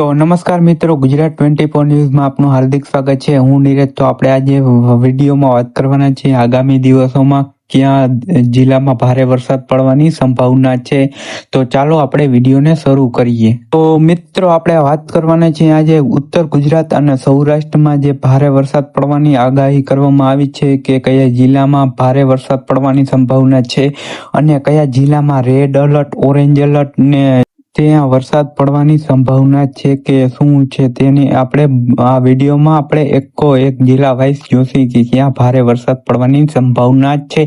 તો નમસ્કાર મિત્રો, ગુજરાત ટ્વેન્ટી ફોર ન્યૂઝમાં આપનું હાર્દિક સ્વાગત છે. હું નીરજ તો આપણે આજે વિડીયોમાં વાત કરવાના છે આગામી દિવસોમાં ક્યાં જિલ્લામાં ભારે વરસાદ પડવાની સંભાવના છે. તો ચાલો આપણે વિડીયોને શરૂ કરીએ. તો મિત્રો, આપણે વાત કરવાના છે આજે ઉત્તર ગુજરાત અને સૌરાષ્ટ્રમાં જે ભારે વરસાદ પડવાની આગાહી કરવામાં આવી છે કે કયા જિલ્લામાં ભારે વરસાદ પડવાની સંભાવના છે અને કયા જિલ્લામાં રેડ એલર્ટ ઓરેન્જ એલર્ટ ને ત્યાં વરસાદ પડવાની સંભાવના છે કે શું છે તેની આપણે આ વિડીયોમાં આપણે એકો એક જિલ્લા વાઇઝ જોશી કે ક્યાં ભારે વરસાદ પડવાની સંભાવના છે.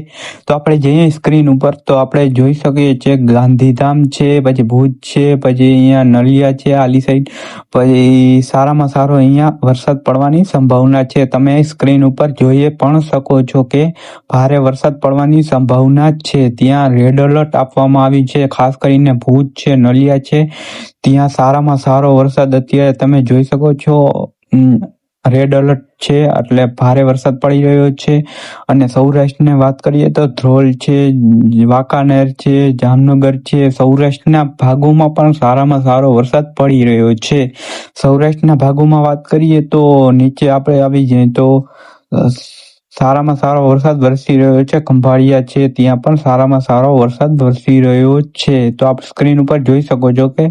તો આપણે જઈએ સ્ક્રીન ઉપર તો આપણે જોઈ શકીએ છીએ ગાંધીધામ છે, પછી ભુજ છે, પછી અહીંયા નલિયા છે, આલી સાઈડ પછી સારામાં સારો અહીંયા વરસાદ પડવાની સંભાવના છે. તમે સ્ક્રીન ઉપર જોઈએ પણ શકો છો કે ભારે વરસાદ પડવાની સંભાવના છે. ત્યાં રેડ એલર્ટ આપવામાં આવી છે, ખાસ કરીને ભુજ છે, નલિયા છે. ત્યાં સારામાં સારો વરસાદ અત્યારે તમે જોઈ શકો છો. રેડ એલર્ટ છે, એટલે ભારે વરસાદ પડી રહ્યો છે. અને સૌરાષ્ટ્રની વાત કરીએ તો ધ્રોલ છે, વાંકાનેર છે, જામનગર છે. સૌરાષ્ટ્રના ભાગોમાં પણ સારામાં સારો વરસાદ પડી રહ્યો છે. સૌરાષ્ટ્રના ભાગોમાં વાત કરીએ તો નીચે આપણે આવી જઈએ તો સારામાં સારો વરસાદ વરસી રહ્યો છે. ખંભાળિયા છે, ત્યાં પણ સારામાં સારો વરસાદ વરસી રહ્યો છે. તો આપ સ્ક્રીન ઉપર જોઈ શકો છો કે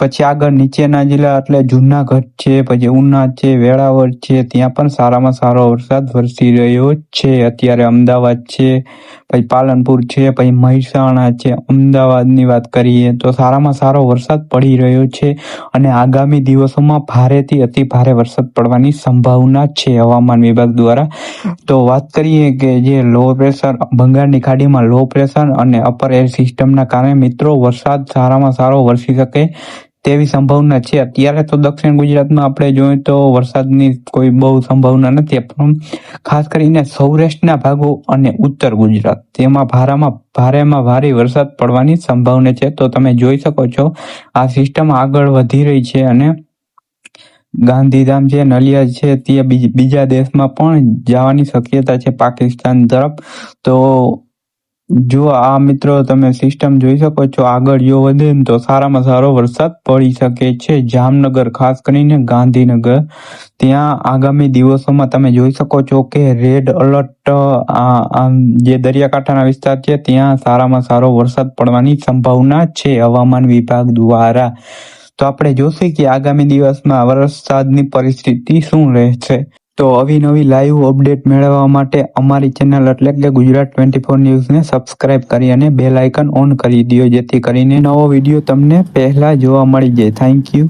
પછી આગળ નીચેના જિલ્લા એટલે જુનાગઢ છે, પછી ઉના છે, વેળાવળ છે, ત્યાં પણ સારામાં સારો વરસાદ વરસી રહ્યો છે. અત્યારે અમદાવાદ છે, પછી પાલનપુર છે, પછી મહેસાણા છે. અમદાવાદની વાત કરીએ તો સારામાં સારો વરસાદ પડી રહ્યો છે અને આગામી દિવસોમાં ભારેથી અતિ ભારે વરસાદ પડવાની સંભાવના છે હવામાન વિભાગ દ્વારા. તો વાત કરીએ કે જે લો પ્રેશર બંગાળની ખાડીમાં લો પ્રેશર અને અપર એર સિસ્ટમના કારણે મિત્રો વરસાદ સારામાં સારો વરસી શકે તેવી સંભાવના છે. અત્યારે તો દક્ષિણ ગુજરાતમાં આપણે જોઈએ તો વરસાદની કોઈ બહુ સંભાવના નથી, પણ ખાસ કરીને સૌરાષ્ટ્રના ભાગો અને ઉત્તર ગુજરાત, તેમાં ભારામાં, ભારેમાં ભારે વરસાદ પડવાની સંભાવના છે. તો તમે જોઈ શકો છો, આ સિસ્ટમ આગળ વધી રહી છે અને ગાંધીધામ છે, નલિયા છે, તે બીજા દેશમાં પણ જવાની શક્યતા છે પાકિસ્તાન તરફ. તો જો આ મિત્રો તમે સિસ્ટમ જોઈ શકો છો, આગળ જો વધે તો સારામાં સારો વરસાદ પડી શકે છે. જામનગર, ખાસ કરીને ગાંધીનગર. ત્યાં આગામી દિવસોમાં તમે જોઈ શકો છો કે રેડ અલર્ટ જે દરિયાકાંઠાના વિસ્તાર છે, ત્યાં સારામાં સારો વરસાદ પડવાની સંભાવના છે હવામાન વિભાગ દ્વારા. તો આપણે જોશું કે આગામી દિવસમાં વરસાદની પરિસ્થિતિ શું રહેશે. તો નવી લાઈવ અપડેટ મેળવવા માટે અમારી ચેનલ એટલે કે ગુજરાત ટ્વેન્ટી ફોર ન્યૂઝને સબસ્ક્રાઇબ કરી અને બેલ આઇકન ઓન કરી દો જેથી કરીને નવો વીડિયો તમને પહેલા જોવા મળી જાય. Thank you